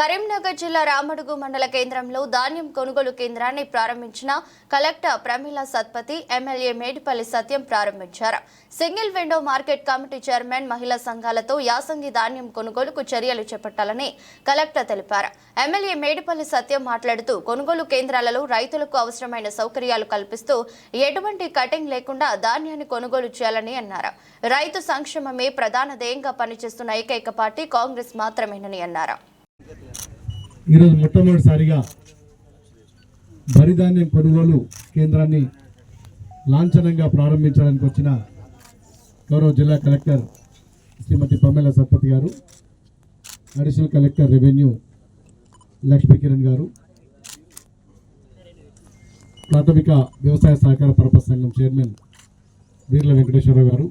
కరీంనగర్ జిల్లా రామడుగు మండల కేంద్రంలో ధాన్యం కొనుగోలు కేంద్రాన్ని ప్రారంభించిన కలెక్టర్ ప్రమీల సత్పతి ఎమ్మెల్యే మేడిపల్లి సత్యం ప్రారంభించారు. Single window market committee chairman మహిళా సంఘాలతో యాసంగి ధాన్యం కొనుగోలుకు చర్యలు చేపట్టాలని కలెక్టర్ తెలిపారు. ఎమ్మెల్యే మేడిపల్లి సత్యం మాట్లాడుతూ కొనుగోలు కేంద్రాలలో రైతులకు అవసరమైన సౌకర్యాలు కల్పిస్తూ ఎటువంటి కటింగ్ లేకుండా ధాన్యాన్ని కొనుగోలు చేయాలని అన్నారు. రైతు సంక్షేమమే ప్రధాన ధ్యేయంగా పనిచేస్తున్న ఏకైక పార్టీ కాంగ్రెస్ మాత్రమేనని అన్నారు. ఈరోజు మొట్టమొదటిసారిగా భరిధాన్యం కొనుగోలు కేంద్రాన్ని లాంఛనంగా ప్రారంభించడానికి వచ్చిన గౌరవ జిల్లా collector Shrimati Pammela Satpathy garu additional collector revenue Lakshmi Kiran garu ప్రాథమిక వ్యవసాయ సహకార పరపతి సంఘం chairman Veerla Venkateswara Rao garu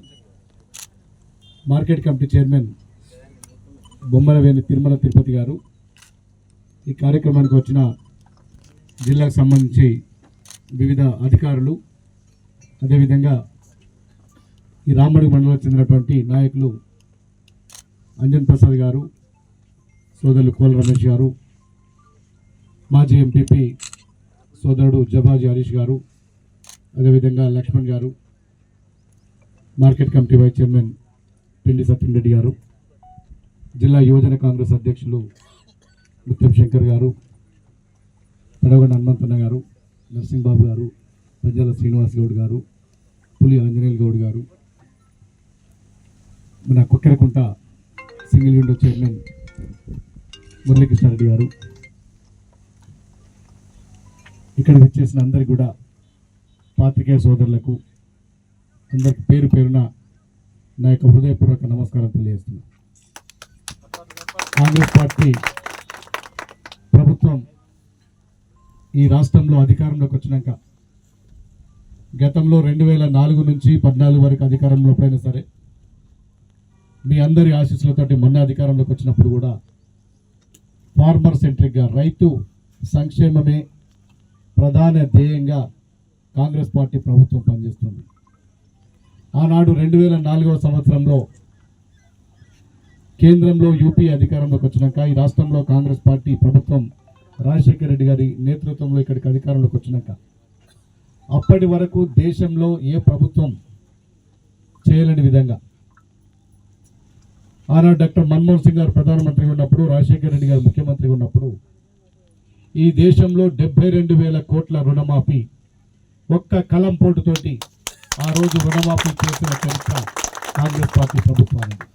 market committee chairman Bommalaveni Tirumala Tirupati garu ఈ కార్యక్రమానికి వచ్చిన జిల్లాకు సంబంధించి వివిధ అధికారులు అదేవిధంగా ఈ రామడుగు మండలం చెందినటువంటి నాయకులు అంజన్ ప్రసాద్ గారు సోదరులు కోల రమేష్ గారు మాజీ ఎంపీపీ సోదరుడు జబాజీ హరీష్ గారు అదేవిధంగా లక్ష్మణ్ గారు మార్కెట్ కమిటీ వైస్ చైర్మన్ పిండి సత్యంరెడ్డి గారు జిల్లా యువజన కాంగ్రెస్ అధ్యక్షులు ముత్యం శంకర్ గారు పెడగొండ హనుమంతన్న గారు నరసింహబాబు గారు ప్రజల శ్రీనివాస్ గౌడ్ గారు పులి ఆంజనేయులు గౌడ్ గారు మన Kukkerakunta single window chairman Muralikrishna Reddy garu. ఇక్కడ వచ్చేసిన అందరికి కూడా పాత్రికేయ సోదరులకు అందరికి పేరు పేరున నా యొక్క హృదయపూర్వక నమస్కారం తెలియజేస్తున్నాను. కాంగ్రెస్ పార్టీ ప్రభుత్వం ఈ రాష్ట్రంలో అధికారంలోకి వచ్చినాక గతంలో రెండు వేల నాలుగు నుంచి పద్నాలుగు వరకు అధికారంలో ఎప్పుడైనా సరే మీ అందరి ఆశీస్సులతోటి మొన్న అధికారంలోకి వచ్చినప్పుడు కూడా ఫార్మర్ సెంట్రిక్గా రైతు సంక్షేమమే ప్రధాన ధ్యేయంగా కాంగ్రెస్ పార్టీ ప్రభుత్వం పనిచేస్తుంది. ఆనాడు రెండు వేల నాలుగవ సంవత్సరంలో కేంద్రంలో యూపీ అధికారంలోకి వచ్చినాక ఈ రాష్ట్రంలో కాంగ్రెస్ పార్టీ ప్రభుత్వం రాజశేఖర రెడ్డి గారి నేతృత్వంలో ఇక్కడికి అధికారంలోకి వచ్చినాక అప్పటి వరకు దేశంలో ఏ ప్రభుత్వం చేయలేని విధంగా ఆనాడు డాక్టర్ మన్మోహన్ సింగ్ గారు ప్రధానమంత్రిగా ఉన్నప్పుడు రాజశేఖర రెడ్డి గారు ముఖ్యమంత్రిగా ఉన్నప్పుడు ఈ దేశంలో డెబ్బై రెండు వేల కోట్ల రుణమాఫీ ఒక్క కలం పోటుతోటి ఆ రోజు రుణమాఫీ చేసిన చరిత్ర కాంగ్రెస్ పార్టీ ప్రభుత్వానికి.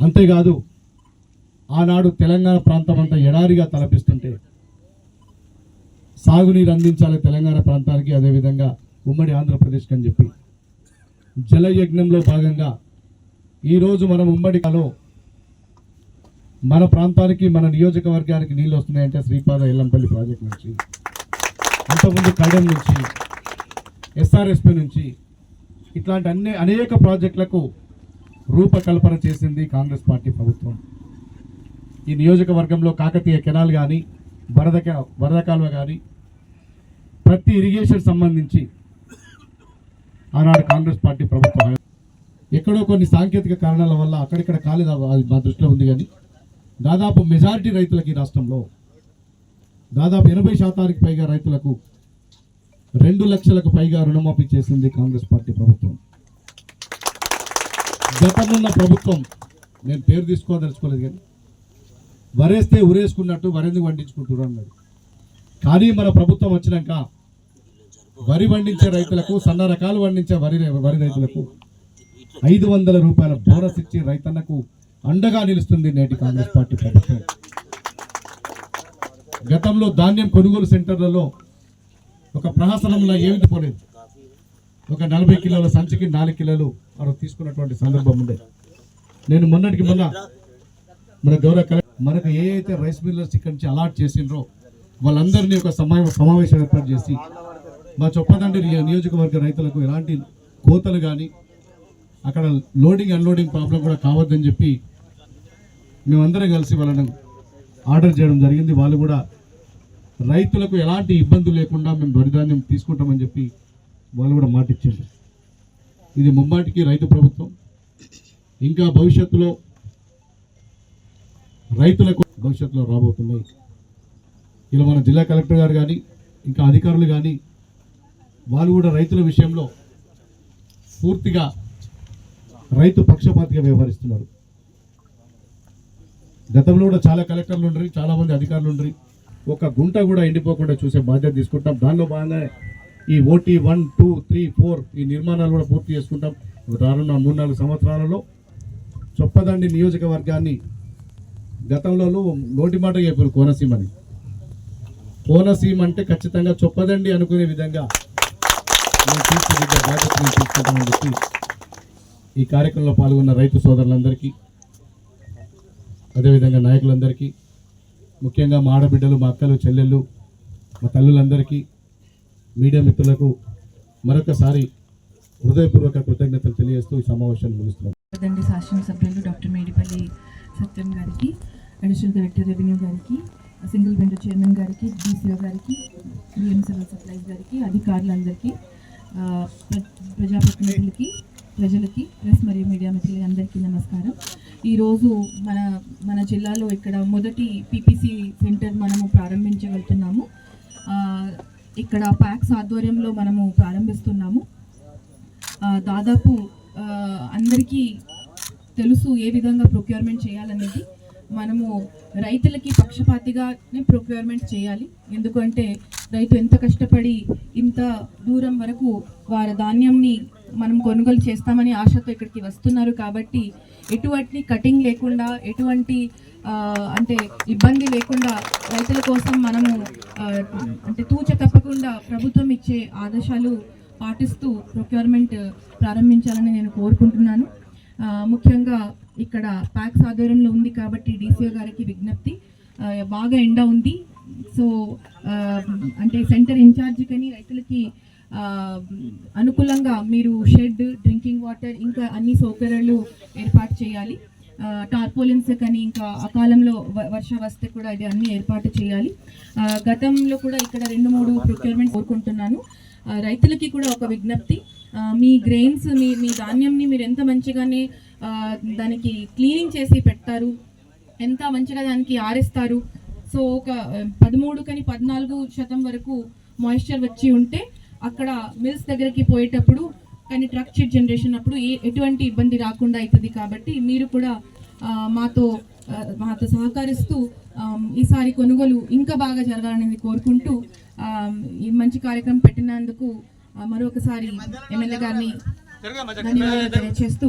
అంతేకాదు ఆనాడు తెలంగాణ ప్రాంతం అంతా ఎడారిగా తలపిస్తుంటే సాగునీరు అందించాలి తెలంగాణ ప్రాంతానికి అదేవిధంగా ఉమ్మడి ఆంధ్రప్రదేశ్కి అని చెప్పి. జలయజ్ఞంలో భాగంగా ఈరోజు మనం ఉమ్మడి కాలో మన ప్రాంతానికి మన నియోజకవర్గానికి నీళ్ళు వస్తున్నాయంటే శ్రీపాద ఎల్లంపల్లి ప్రాజెక్ట్ నుంచి అంతకుముందు కడెం నుంచి ఎస్ఆర్ఎస్పి నుంచి ఇట్లాంటి అన్ని అనేక ప్రాజెక్టులకు రూపకల్పన చేసింది కాంగ్రెస్ పార్టీ ప్రభుత్వం. ఈ నియోజకవర్గంలో కాకతీయ కెనాల్ కానీ వరద వరద కాలువ కానీ ప్రతి ఇరిగేషన్ సంబంధించి ఆనాడు కాంగ్రెస్ పార్టీ ప్రభుత్వం ఎక్కడో కొన్ని సాంకేతిక కారణాల వల్ల అక్కడిక్కడ కాలేదు అది మా దృష్టిలో ఉంది కానీ దాదాపు మెజారిటీ రైతులకి ఈ రాష్ట్రంలో దాదాపు ఎనభై శాతానికి పైగా రైతులకు రెండు లక్షలకు పైగా రుణమాఫీ చేసింది కాంగ్రెస్ పార్టీ ప్రభుత్వం. గతంలో ప్రభుత్వం నేను పేరు తీసుకోదలుచుకోలేదు కానీ వరేస్తే ఉరేసుకున్నట్టు వరెందుకు పండించుకుంటున్నారు అన్నాడు. కానీ మన ప్రభుత్వం వచ్చినాక వరి పండించే రైతులకు సన్న రకాలు పండించే వరి వరి రైతులకు ఐదు వందల రూపాయల బోనస్ ఇచ్చి రైతన్నకు అండగా నిలుస్తుంది నేటి కాంగ్రెస్ పార్టీ ప్రభుత్వం. గతంలో ధాన్యం కొనుగోలు సెంటర్లలో ఒక ప్రహసనంలో ఏమిటి పోలేదు. ఒక నలభై కిలోల సంచికి నాలుగు కిలోలు మనం తీసుకున్నటువంటి సందర్భం ఉంది. నేను మొన్నటికి మొన్న మన గౌరవ కలెక్టర్ మనకు ఏ అయితే రైస్ మిల్లర్స్ ఇక్కడి నుంచి అలాట్ చేసిండ్రో వాళ్ళందరినీ ఒక సమా సమావేశం ఏర్పాటు చేసి మా చొప్పదండి నియోజకవర్గ రైతులకు ఎలాంటి కోతలు కానీ అక్కడ లోడింగ్ అన్లోడింగ్ ప్రాబ్లం కూడా కావద్దని చెప్పి మేమందరం కలిసి వాళ్ళని ఆర్డర్ చేయడం జరిగింది. వాళ్ళు కూడా రైతులకు ఎలాంటి ఇబ్బంది లేకుండా మేము వరిధాన్యం తీసుకుంటామని చెప్పి వాళ్ళు కూడా మాటిచ్చారు ఇది ముమ్మాటికి రైతు ప్రభుత్వం. ఇంకా భవిష్యత్తులో రైతులకు భవిష్యత్తులో రాబోతున్నాయి. ఇలా మన జిల్లా కలెక్టర్ గారు కానీ ఇంకా అధికారులు కానీ వాళ్ళు కూడా రైతుల విషయంలో పూర్తిగా రైతు పక్షపాతిగా వ్యవహరిస్తున్నారు. గతంలో కూడా చాలా కలెక్టర్లు ఉండరు చాలామంది అధికారులు ఉండరు. ఒక గుంట కూడా ఎండిపోకుండా చూసే బాధ్యత తీసుకుంటాం. దానిలో భాగంగానే ఈ OT one two three four ఈ నిర్మాణాలు కూడా పూర్తి చేసుకుంటాం. రానున్న మూడు నాలుగు సంవత్సరాలలో చొప్పదండి నియోజకవర్గాన్ని గతంలో నోటి మాట చెప్పారు కోనసీమని కోనసీమ అంటే ఖచ్చితంగా చొప్పదండి అనుకునే విధంగా తీర్చిదిద్దే బాధ్యత తీసుకుంటామని చెప్పి ఈ కార్యక్రమంలో పాల్గొన్న రైతు సోదరులందరికీ అదేవిధంగా నాయకులందరికీ ముఖ్యంగా మా ఆడబిడ్డలు మా అక్కలు చెల్లెళ్ళు మా తల్లులందరికీ మీడియా మిత్రులకు మరొకసారి హృదయపూర్వక కృతజ్ఞతలు తెలియజేస్తూ ఈ సమావేశాన్ని ముగిస్తున్నాం. శాసనసభ్యులు డాక్టర్ మేడిపల్లి సత్యం గారికి. అడిషనల్ డైరెక్టర్ రెవెన్యూ గారికి సింగిల్ విండో చైర్మన్ గారికి డీసీఓ గారికి బిఎం సివిల్ సప్లైస్ గారికి అధికారులందరికీ ప్ర- ప్రజాప్రతినిధులకి ప్రజలకి ప్రెస్ మరియు మీడియా మిత్రులకి అందరికీ నమస్కారం. ఈరోజు మన మన జిల్లాలో ఇక్కడ మొదటి పీపీసీ సెంటర్ మనము ప్రారంభించగలుగుతున్నాము. ఇక్కడ ప్యాక్స్ ఆధ్వర్యంలో మనము ప్రారంభిస్తున్నాము. దాదాపు అందరికీ తెలుసు ఏ విధంగా ప్రొక్యూర్మెంట్ చేయాలనేది. మనము రైతులకి పక్షపాతిగానే ప్రొక్యూర్మెంట్ చేయాలి. ఎందుకంటే రైతు ఎంత కష్టపడి ఇంత దూరం వరకు వారి ధాన్యంని మనం కొనుగోలు చేస్తామని ఆశతో ఇక్కడికి వస్తున్నారు కాబట్టి ఎటువంటి కటింగ్ లేకుండా ఎటువంటి అంటే ఇబ్బంది లేకుండా రైతుల కోసం మనము అంటే తూచ తప్పకుండా ప్రభుత్వం ఇచ్చే ఆదేశాలు పాటిస్తూ ప్రొక్యూర్మెంట్ ప్రారంభించాలని నేను కోరుకుంటున్నాను. ముఖ్యంగా ఇక్కడ ప్యాక్స్ ఆధ్వర్యంలో ఉంది కాబట్టి డీసీఓ గారికి విజ్ఞప్తి. బాగా ఎండ ఉంది. సో అంటే సెంటర్ ఇన్ఛార్జ్ కానీ రైతులకి అనుకూలంగా మీరు షెడ్ డ్రింకింగ్ వాటర్ ఇంకా అన్ని సౌకర్యాలు ఏర్పాటు చేయాలి. టార్పోలిన్స్ కానీ ఇంకా అకాలంలో వ- వర్ష వస్తే కూడా ఇది అన్ని ఏర్పాటు చేయాలి. గతంలో కూడా ఇక్కడ రెండు మూడు ప్రొక్యూర్మెంట్ కోరుకుంటున్నాను. రైతులకి కూడా ఒక విజ్ఞప్తి. మీ గ్రెయిన్స్ మీ మీ ధాన్యంని మీరు ఎంత మంచిగానే దానికి క్లీనింగ్ చేసి పెడతారు. ఎంత మంచిగా దానికి ఆరేస్తారు. సో ఒక పదమూడు కానీ పద్నాలుగు శాతం వరకు మాయిశ్చర్ వచ్చి ఉంటే అక్కడ మిల్స్ దగ్గరికి పోయేటప్పుడు కానీ ట్రక్ షీట్ జనరేషన్ అప్పుడు ఏ- ఎటువంటి ఇబ్బంది రాకుండా అవుతుంది కాబట్టి మీరు కూడా మాతో మాతో సహకరిస్తూ ఈసారి కొనుగోలు ఇంకా బాగా జరగాలని కోరుకుంటూ ఈ మంచి కార్యక్రమం పెట్టినందుకు మరొకసారి ఎమ్మెల్యే గారిని తెలియజేస్తూ